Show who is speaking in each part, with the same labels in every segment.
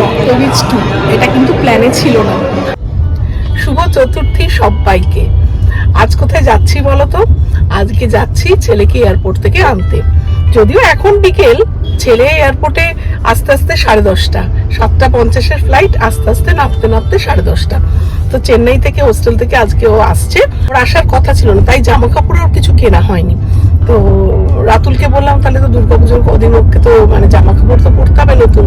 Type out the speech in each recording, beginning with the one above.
Speaker 1: রক্তবীজ টু এটা কিন্তু প্ল্যানে ছিল না। শুভ চতুর্থী সবাইকে আজ কোথায় যাচ্ছি বলতো? আজকে যাচ্ছি ছেলেকে এয়ারপোর্ট থেকে আনতে। যদিও এখন বিকেল, ছেলে এয়ারপোর্টে আস্তে আস্তে সাড়ে দশটা। সাতটা পঞ্চাশের ফ্লাইট আস্তে আস্তে নামতে নামতে সাড়ে দশটা। তো চেন্নাই থেকে হোস্টেল থেকে আজকে ও আসছে। ওর আসার কথা ছিল না, তাই জামা কাপড় ওর কিছু কেনা হয়নি। তো রাতুলকে বললাম, তাহলে তো দুর্গাপুজোর কদিন ওকে তো মানে জামা কাপড় তো পরতে হবে নতুন।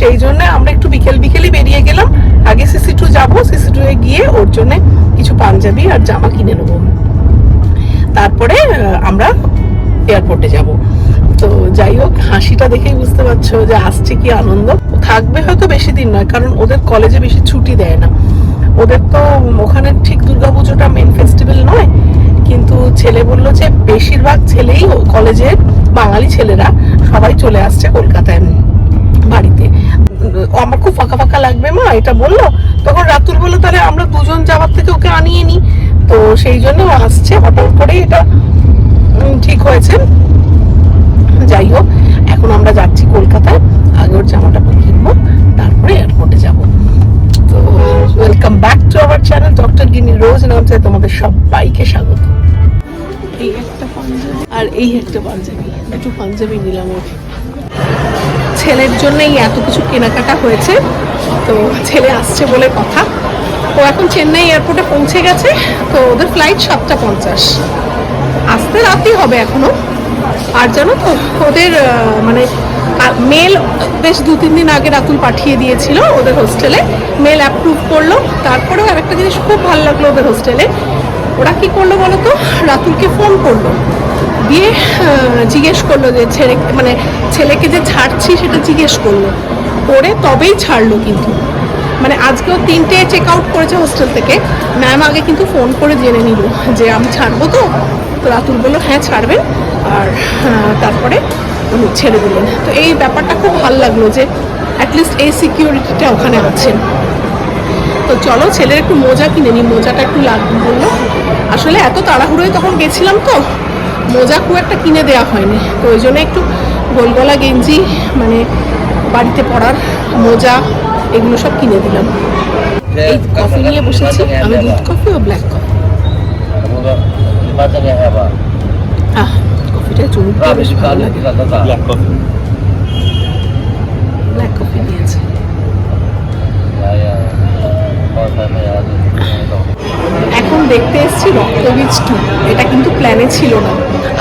Speaker 1: সেই জন্য আমরা একটু বিকেল বিকেলই বেরিয়ে গেলাম। আগে সিসি টু যাব সিসি টু এ গিয়ে ওর জন্য কিছু পাঞ্জাবি আর জামা কিনে নেব। তারপরে আমরা এয়ারপোর্টে যাব। তো যাই হোক, হাসিটা দেখেই বুঝতে পারছ যে আসছে কি আনন্দ। থাকবে হয়তো বেশি দিন নয়, কারণ ওদের কলেজে বেশি ছুটি দেয় না। ওদের তো ওখানে ঠিক দুর্গাপুজোটা মেন ফেস্টিভ্যাল নয়, কিন্তু ছেলে বলল যে বেশিরভাগ ছেলেই কলেজের বাঙালি ছেলেরা সবাই চলে আসছে কলকাতায়। বাড়িতে। আমার খুব ফাঁকা ফাঁকা লাগবে মা এটা বলল। তখন রাতুল বলল তাহলে আমরা দুজন যাওয়ার থেকে ওকে আনিয়ে নি। তো সেই জন্য আসছে হঠাৎ করে এটা ঠিক হয়েছে। যাই হোক এখন আমরা যাচ্ছি কলকাতায়। আগে ওর জামাটা কিনবো তারপরে এয়ারপোর্টে যাব। তো welcome back to our channel doctor Gini Rose নামছে তোমাদের সবাইকে স্বাগত। এই একটা পাঞ্জাবি। আর এই একটা পাঞ্জাবি দুটো পাঞ্জাবি নিলাম ওর ছেলের জন্যই এত কিছু কেনাকাটা হয়েছে। তো ছেলে আসছে বলে কথা। ও এখন চেন্নাই এয়ারপোর্টে পৌঁছে গেছে। তো ওদের ফ্লাইট সাতটা পঞ্চাশ। আসতে রাতই হবে এখনও। আর জানো তো, ওদের মানে মেল বেশ দু তিন দিন আগে রাতুল পাঠিয়ে দিয়েছিল ওদের হোস্টেলে মেল অ্যাপ্রুভ করল। তারপরেও আরেকটা জিনিস খুব ভালো লাগল ওদের হোস্টেলে ওরা কি করল বলো তো? রাতুলকে ফোন করল। দিয়ে জিজ্ঞেস করল যে ছেলে মানে ছেলেকে যে ছাড়ছি সেটা জিজ্ঞেস করল। করে তবেই ছাড়লো কিন্তু। মানে আজকেও তিনটে চেক আউট করেছে হোস্টেল থেকে। ম্যাম আগে কিন্তু ফোন করে জেনে নিল যে আমি ছাড়বো তো। তো রাতুল বলল হ্যাঁ ছাড়বেন আর তারপরে উনি ছেড়ে দিলেন। তো এই ব্যাপারটা খুব ভালো লাগল যে অ্যাটলিস্ট এই সিকিউরিটিটা ওখানে আছে তো চলো ছেলের একটু মোজা কিনে নিই। মোজাটা একটু লাগবে বলল, আসলে এত তাড়াহুড়োয় তখন গেছিলাম তো। মোজা খুব একটা কিনে দেওয়া হয়নি। তো ওই জন্য একটু গোলগলা গেঞ্জি মানে বাড়িতে পরার মোজা এগুলো সব কিনে দিলাম। এই কফি নিয়ে বসেছি। আমি দুধ কফি ও ব্ল্যাক কফি। আহ কফিটা বেশ ভালো লাগে। Black coffee. দিয়েছে। এখন দেখতে এসেছি রক্তবীজ টু, এটা কিন্তু প্ল্যানে ছিল না।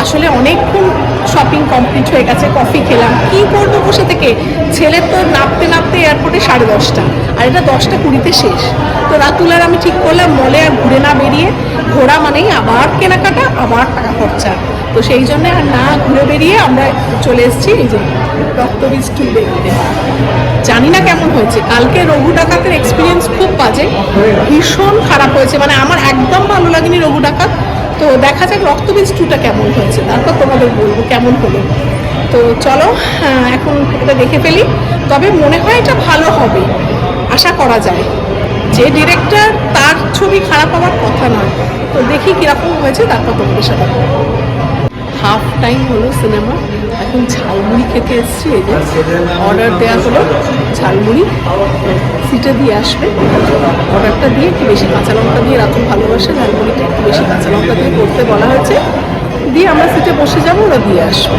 Speaker 1: আসলে অনেকক্ষণ শপিং কমপ্লিট হয়ে গেছে কফি খেলাম। কি করব বসে থেকে? ছেলের তো নাপতে নাপতে এয়ারপোর্টে সাড়ে দশটা, আর এটা দশটা কুড়িতে শেষ। তো রাতুল আর আমি ঠিক করলাম মলে আর ঘুরে না বেরিয়ে ঘোরা মানেই আবার কেনাকাটা, আবার টাকা খরচা। তো সেই জন্য আর না ঘুরে বেরিয়ে আমরা চলে এসেছি এই যে রক্তবীজ টু দেখতে জানি না কেমন হয়েছে। কালকে রঘু ডাকাতের এক্সপিরিয়েন্স খুব বাজে। ভীষণ খারাপ হয়েছে। মানে আমার একদম ভালো লাগেনি রঘু ডাকাত। তো দেখা যাক রক্তবীজ টুটা কেমন হয়েছে। তারপর তোমাদের বলব কেমন হলো। তো চলো এখন এটা দেখে ফেলি। তবে মনে হয় এটা ভালো হবে। আশা করা যায়। যে ডিরেক্টর তার ছবি খারাপ হওয়ার কথা নয়। তো দেখি কীরকম হয়েছে, তারপর তোমাদের সাথে হাফ টাইম হলো সিনেমা এখন ঝালমুড়ি খেতে এসেছি, এই যে অর্ডার দেওয়া হলো ঝালমুড়ি। সিটে দিয়ে আসবে। অর্ডারটা দিয়ে একটু বেশি কাঁচা লঙ্কা দিয়ে রাখুন ভালোবাসে, ঝালমুড়িটা একটু বেশি কাঁচা লঙ্কা দিয়ে করতে বলা হয়েছে। দিয়ে আমরা সিটে বসে যাব, ওরা দিয়ে আসবে।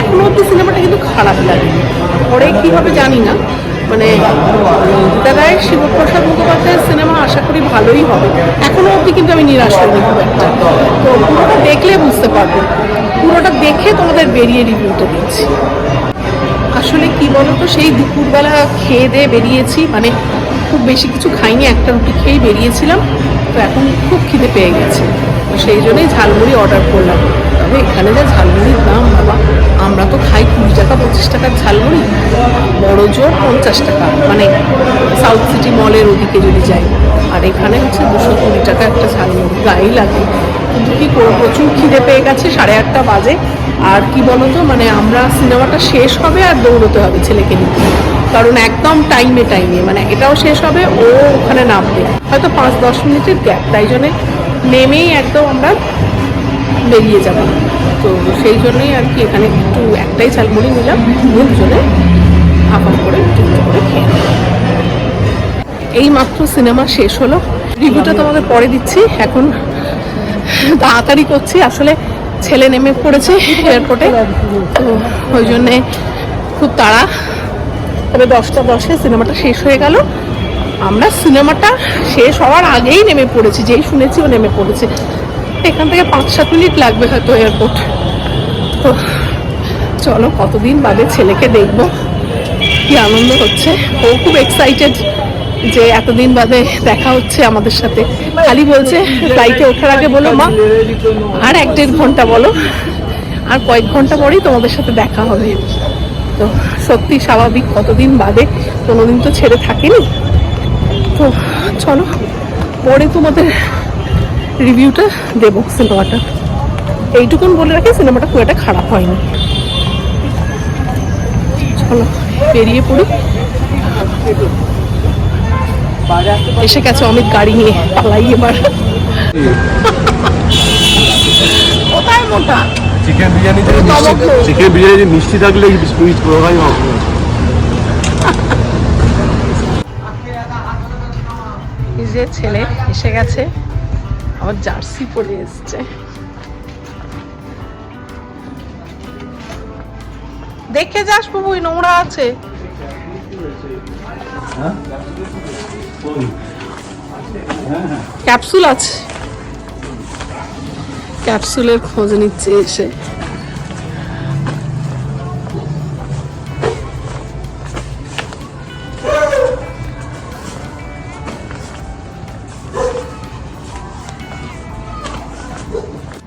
Speaker 1: এখনও অব্দি সিনেমাটা কিন্তু খারাপ লাগে পরে কি হবে জানি না। মানে রায় শিবপ্রসাদ মুখোপাধ্যায়ের সিনেমা আশা করি ভালোই হবে। এখনও অবধি কিন্তু আমি নিরাশ হইনি খুব একটা। তো পুরোটা দেখলে বুঝতে পারব। পুরোটা দেখে তোমাদের বেরিয়ে রিভিউটা দিচ্ছি। আসলে কি বলতো, সেই দুপুরবেলা খেয়ে দিয়ে বেরিয়েছি মানে খুব বেশি কিছু খাইনি, একটা রুটি খেয়েই বেরিয়েছিলাম। তো এখন খুব খিদে পেয়ে গেছে। সেই জন্যই ঝালমুড়ি অর্ডার করলাম। তবে এখানে যা ঝালমুড়ির দাম বাবা। আমরা তো খাই কুড়ি টাকা, পঁচিশ টাকার ঝালমুড়ি বড় জোর পঞ্চাশ টাকা। মানে সাউথ সিটি মলের ওদিকে যদি যাই। আর এখানে হচ্ছে দুশো কুড়ি টাকা একটা ঝালমুড়ি গায়েই লাগে। কিন্তু কী করব? প্রচুর খিদে পেয়ে গেছে, সাড়ে আটটা বাজে। আর কি বলতো? মানে আমরা সিনেমাটা শেষ হবে আর দৌড়তে হবে ছেলেকে নিতে কারণ একদম টাইমে টাইমে। মানে এটাও শেষ হবে, ও ওখানে নামবে। হয়তো পাঁচ, দশ মিনিটের গ্যাপ তাই জন্যে নেমেই একদম আমরা বেরিয়ে যাব। তো সেই জন্যই আর কি এখানে একটু একটাই ঝালমুড়ি নিলাম, দুজনে হাফ হাফ করে একটু করে খেয়ে এই মাত্র সিনেমা শেষ হলো। রিভিউটা তোমাদের পরে দিচ্ছি। এখন তাড়াতাড়ি করছি। আসলে ছেলে নেমে পড়েছে এয়ারপোর্টে। তো ওই জন্যে খুব তাড়া। তবে দশটা দশে সিনেমাটা শেষ হয়ে গেল। আমরা সিনেমাটা শেষ হওয়ার আগেই নেমে পড়েছি। যেই শুনেছি ও নেমে পড়েছে। এখান থেকে পাঁচ সাত মিনিট লাগবে হয়তো এয়ারপোর্ট তো চলো, কতদিন বাদে ছেলেকে দেখব। কি আনন্দ হচ্ছে। ও খুব এক্সাইটেড যে এতদিন বাদে দেখা হচ্ছে আমাদের সাথে। খালি বলছে ফ্লাইটে ওঠার আগে বলো মা। আর এক দেড় ঘণ্টা বলো। আর কয়েক ঘণ্টা পরেই তোমাদের সাথে দেখা হবে। তো সত্যি স্বাভাবিক, কতদিন বাদে কোনোদিন তো ছেড়ে থাকেনি। তো চলো, পরে তোমাদের রিভিউটা দেবো সিনেমাটা। এইটুকুন বলে রাখি সিনেমাটা খুব একটা খারাপ হয়নি। চলো বেরিয়ে পড়ি। এসে গেছে অমিত গাড়ি নিয়ে পালাই এবার। কোথায় মোটা?
Speaker 2: চিকেন বিরিয়ানিতে মিষ্টি
Speaker 1: টমেটো।
Speaker 2: চিকেন বিরিয়ানি মিষ্টি থাকলে হবে
Speaker 1: যে ছেলে এসে গেছে। আমার জার্সি পরে এসছে। দেখে যাস বাবু নোংরা আছে। ক্যাপসুল আছে। ক্যাপসুলের খোঁজ নিচ্ছে এসে।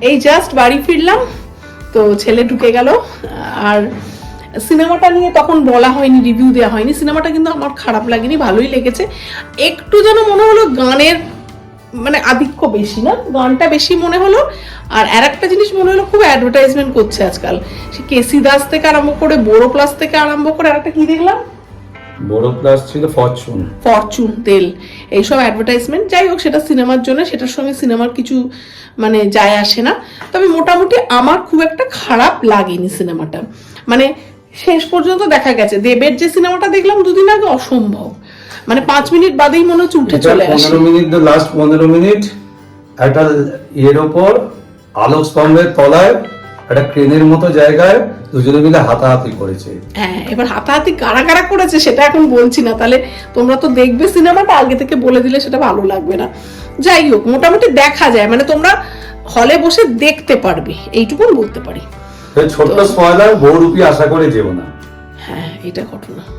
Speaker 1: এই জাস্ট বাড়ি ফিরলাম, তো ছেলে ঢুকে গেল। আর সিনেমাটা নিয়ে তখন বলা হয়নি রিভিউ দেওয়া হয়নি। সিনেমাটা কিন্তু আমার খারাপ লাগেনি, ভালোই লেগেছে। একটু যেন মনে হলো গানের মানে আধিক্য বেশি না, গানটা বেশি মনে হলো। আর আর একটা জিনিস মনে হলো খুব অ্যাডভার্টাইজমেন্ট করছে আজকাল। সে কেসি দাস থেকে আরম্ভ করে, বড় প্লাস থেকে আরম্ভ করে আর একটা কি দেখলাম?
Speaker 2: বড় প্লাস ছিল ফরচুন
Speaker 1: ফরচুন তেল। এইসব অ্যাডভার্টাইজমেন্ট যাই হোক সেটা সিনেমার জন্য সেটার সঙ্গে সিনেমার কিছু মানে যায় আসে না। তবে মোটামুটি আমার খুব একটা খারাপ লাগেনি সিনেমাটা মানে শেষ পর্যন্ত দেখা গেছে। দেবের যে সিনেমাটা দেখলাম দুদিন আগে অসম্ভব। মানে পাঁচ মিনিট বাদেই মনে হচ্ছে উঠে চলে আসে।
Speaker 3: পনেরো মিনিট লাস্ট পনেরো মিনিট একটা ইয়ের ওপর আলোক স্তম্ভের তলায় একটা ক্রেনের মতো জায়গায় দুজনে মিলে হাতাহাতি করেছে।
Speaker 1: হ্যাঁ এবার হাতাহাতি কারা কারা করেছে সেটা এখন বলছি না। তাহলে তোমরা তো দেখবে সিনেমাটা আগে থেকে বলে দিলে সেটা ভালো লাগবে না। যাই হোক মোটামুটি দেখা যায়। মানে তোমরা হলে বসে দেখতে পারবে এইটুকুন বলতে পারি।
Speaker 3: ছোট্ট স্পয়লার বহুরূপী আশা করে যেও না।
Speaker 1: হ্যাঁ এটা ঘটনা।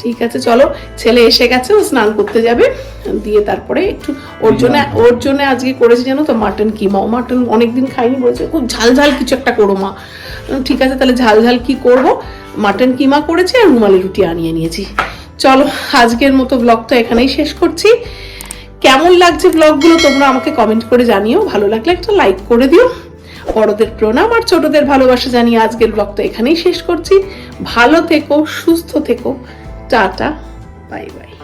Speaker 1: ঠিক আছে চলো ছেলে এসে গেছে ও স্নান করতে যাবে। দিয়ে তারপরে একটু ওর জন্য ওর জন্য আজকে করেছি জানো তো মাটন কিমা। ও মাটন অনেকদিন খাইনি বলেছে খুব ঝাল ঝাল কিছু একটা করো মা। ঠিক আছে তাহলে ঝাল ঝাল কি করব? মাটন কিমা করেছি আর রুমালি রুটি আনিয়ে নিয়েছি। চলো আজকের মতো ব্লগটা এখানেই শেষ করছি। কেমন লাগছে ব্লগগুলো তোমরা আমাকে কমেন্ট করে জানিও। ভালো লাগলে একটা লাইক করে দিও। বড়দের প্রণাম আর ছোটদের ভালোবাসা জানিয়ে আজকের ব্লগটা এখানেই শেষ করছি। ভালো থেকো সুস্থ থেকো। Tata bye bye.